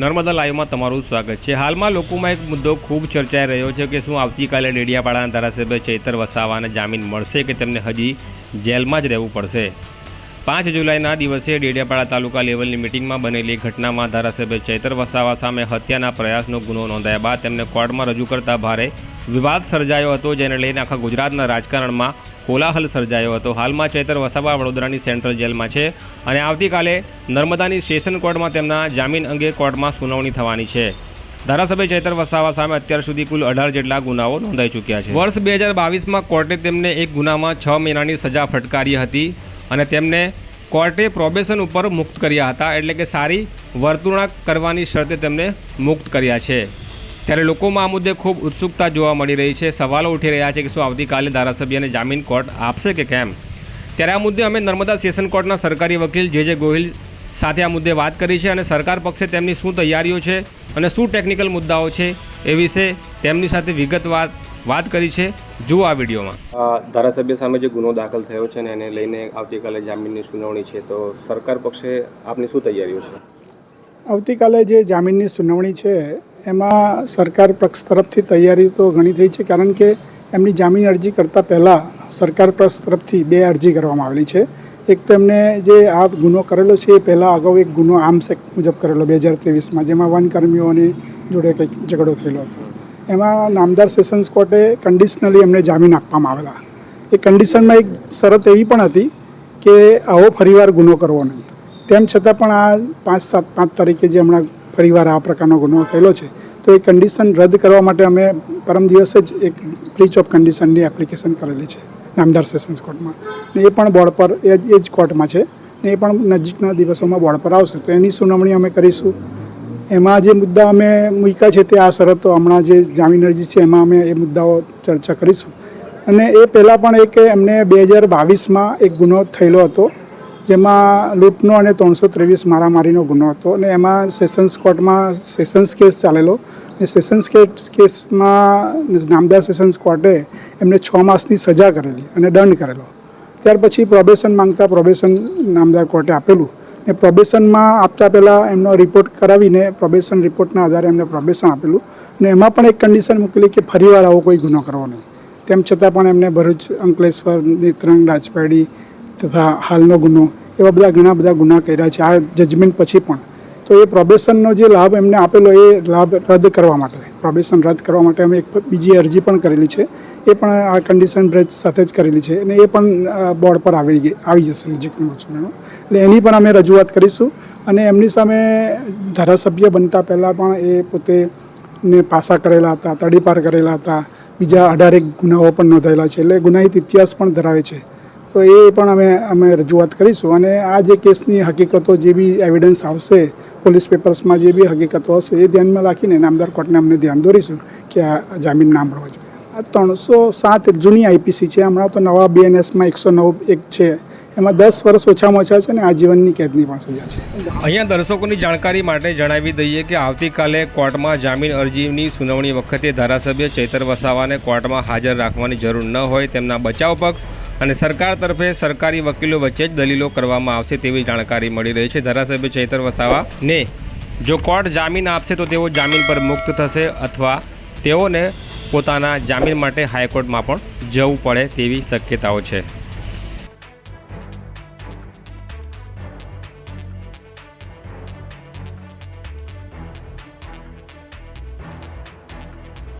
નર્મદા લાઈવમાં તમારું સ્વાગત છે. હાલમાં લોકોમાં એક મુદ્દો ખૂબ ચર્ચાઈ રહ્યો છે કે શું આવતીકાલે ડેડિયાપાડાના ધારાસભ્ય ચૈતર વસાવાને જામીન મળશે કે તેમને હજી જેલમાં જ રહેવું પડશે? પાંચ જુલાઈના દિવસે ડેડિયાપાડા તાલુકા લેવલની મિટિંગમાં બનેલી ઘટનામાં ધારાસભ્ય ચૈતર વસાવા સામે હત્યાના પ્રયાસનો ગુનો નોંધાયા બાદ તેમને કોર્ટમાં રજૂ કરતા ભારે વિવાદ સર્જાયો હતો, જેને લઈને આખા ગુજરાતના રાજકારણમાં કોલાહલ સર્જાયો હતો. હાલમાં ચેતર વસાવા વડોદરાની સેન્ટ્રલ જેલમાં છે અને આવતીકાલે નર્મદાની સેશન કોર્ટમાં તેમના જામીન અંગે કોર્ટમાં સુનાવણી થવાની છે. ધારાસભ્ય ચેતર વસાવા સામે અત્યાર સુધી કુલ અઢાર જેટલા ગુનાઓ નોંધાઈ ચૂક્યા છે. વર્ષ બે હજાર બાવીસમાં કોર્ટે તેમને એક ગુનામાં છ મહિનાની સજા ફટકારી હતી અને તેમને કોર્ટે પ્રોબેશન ઉપર મુક્ત કર્યા હતા, એટલે કે સારી વર્તણૂક કરવાની શરતે તેમને મુક્ત કર્યા છે. ત્યારે લોકોમાં આ મુદ્દે ખૂબ ઉત્સુકતા જોવા મળી રહી છે. સવાલો ઉઠી રહ્યા છે કે શું આવતીકાલે ધારાસભ્યને જામીન કોર્ટ આપશે કે કેમ? ત્યારે આ મુદ્દે અમે નર્મદા સેશન કોર્ટના સરકારી વકીલ જે જે ગોહિલ સાથે આ મુદ્દે વાત કરી છે અને સરકાર પક્ષે તેમની શું તૈયારીઓ છે અને શું ટેકનિકલ મુદ્દાઓ છે એ વિશે તેમની સાથે વિગતવાર વાત કરી છે. જુઓ આ વિડીયોમાં. ધારાસભ્ય સામે જે ગુનો દાખલ થયો છે ને એને લઈને આવતીકાલે જામીનની સુનાવણી છે તો સરકાર પક્ષે આપની શું તૈયારીઓ છે? આવતીકાલે જે જામીનની સુનાવણી છે એમાં સરકાર પક્ષ તરફથી તૈયારી તો ઘણી થઈ છે, કારણ કે એમની જામીન અરજી કરતાં પહેલાં સરકાર પક્ષ તરફથી બે અરજી કરવામાં આવેલી છે. એક તો એમને જે આ ગુનો કરેલો છે, એ પહેલાં અગાઉ એક ગુનો આર્મ્સ એક્ટ મુજબ કરેલો બે હજાર ત્રેવીસમાં, જેમાં વનકર્મીઓની જોડે કંઈક ઝઘડો થયેલો હતો. એમાં નામદાર સેશન્સ કોર્ટે કન્ડિશનલી એમને જામીન આપવામાં આવેલા. એ કન્ડિશનમાં એક શરત એવી પણ હતી કે આવો ફરીવાર ગુનો કરવો નહીં. તેમ છતાં પણ આ પાંચ સાત, પાંચ તારીખે જે હમણાં ફરીવાર આ પ્રકારનો ગુનો થયેલો છે. તો એ કન્ડિશન રદ કરવા માટે અમે પરમ દિવસે જ એક બ્રીચ ઓફ કન્ડિશનની એપ્લિકેશન કરેલી છે, નામદાર સેશન્સ કોર્ટમાં. ને એ પણ બોર્ડ પર, એ જ કોર્ટમાં છે. ને એ પણ નજીકના દિવસોમાં બોર્ડ પર આવશે. તો એની સુનાવણી અમે કરીશું. એમાં જે મુદ્દા અમે મૂક્યા છે તે આ શરતો હમણાં જે જામીન અરજી છે એમાં અમે એ મુદ્દાઓ ચર્ચા કરીશું. અને એ પહેલાં પણ એક એમને બે હજાર બાવીસમાં એક ગુનો થયેલો હતો. જેમાં લૂંટનો અને ત્રણસો ત્રેવીસ મારામારીનો ગુનો હતો અને એમાં સેશન્સ કોર્ટમાં સેશન્સ કેસ ચાલેલો. અને સેશન્સ કેસમાં નામદાર સેશન્સ કોર્ટે એમને છ માસની સજા કરેલી અને દંડ કરેલો. ત્યાર પછી પ્રોબેશન માંગતા પ્રોબેશન નામદાર કોર્ટે આપેલું. ને પ્રોબેશનમાં આપતા પહેલાં એમનો રિપોર્ટ કરાવીને પ્રોબેશન રિપોર્ટના આધારે એમને પ્રોબેશન આપેલું. અને એમાં પણ એક કન્ડિશન મૂકેલી કે ફરીવાર આવો કોઈ ગુનો કરવો નહીં. તેમ છતાં પણ એમને ભરૂચ અંકલેશ્વર નેત્રંગ રાજપાડી તથા હાલનો ગુનો એવા બધા ઘણા બધા ગુના કર્યા છે, આ જજમેન્ટ પછી પણ. તો એ પ્રોબેશનનો જે લાભ એમને આપેલો, એ લાભ રદ કરવા માટે. પ્રોબેશન રદ કરવા માટે અમે એક બીજી અરજી પણ કરેલી છે. એ પણ આ કન્ડિશન બ્રેચ સાથે જ કરેલી છે. અને એ પણ બોર્ડ પર આવી ગઈ, આવી જશે નજીકના એટલે એની પણ અમે રજૂઆત કરીશું. અને એમની સામે ધારાસભ્ય બનતા પહેલાં પણ એ પોતે ને પાસા કરેલા હતા, તડીપાર કરેલા હતા. બીજા અઢારેક ગુનાઓ પણ નોંધાયેલા છે. એટલે ગુનાહિત ઇતિહાસ પણ ધરાવે છે. તો એ પણ અમે અમે રજૂઆત કરીશું. અને આ જે કેસની હકીકતો જે બી એવિડન્સ આવશે, પોલીસ પેપર્સમાં જે બી હકીકતો હશે, એ ધ્યાનમાં રાખીને નામદાર કોર્ટને અમને ધ્યાન દોરીશું કે આ જામીન ના મળવો જોઈએ. આ ત્રણસો સાત જૂની આઈપીસી છે. હમણાં તો નવા બીએનએસમાં એકસો નવ એક છે. એમાં દસ વર્ષ ઓછામાં ઓછા છે અને આજીવનની કેદની પણ સજા છે. અહીંયા દર્શકોની જાણકારી માટે જણાવી દઈએ કે આવતીકાલે કોર્ટમાં જામીન અરજીની સુનાવણી વખતે ધારાસભ્ય ચૈતર વસાવાને કોર્ટમાં હાજર રાખવાની જરૂર ન હોય તેમના બચાવ પક્ષ અને સરકાર તરફે સરકારી વકીલો વચ્ચે જ દલીલો કરવામાં આવશે તેવી જાણકારી મળી રહી છે. ધારાસભ્ય ચૈતર વસાવાને જો કોર્ટ જામીન આપશે તો તેઓ જામીન પર મુક્ત થશે અથવા તેઓને પોતાના જામીન માટે હાઈકોર્ટમાં પણ જવું પડે તેવી શક્યતાઓ છે.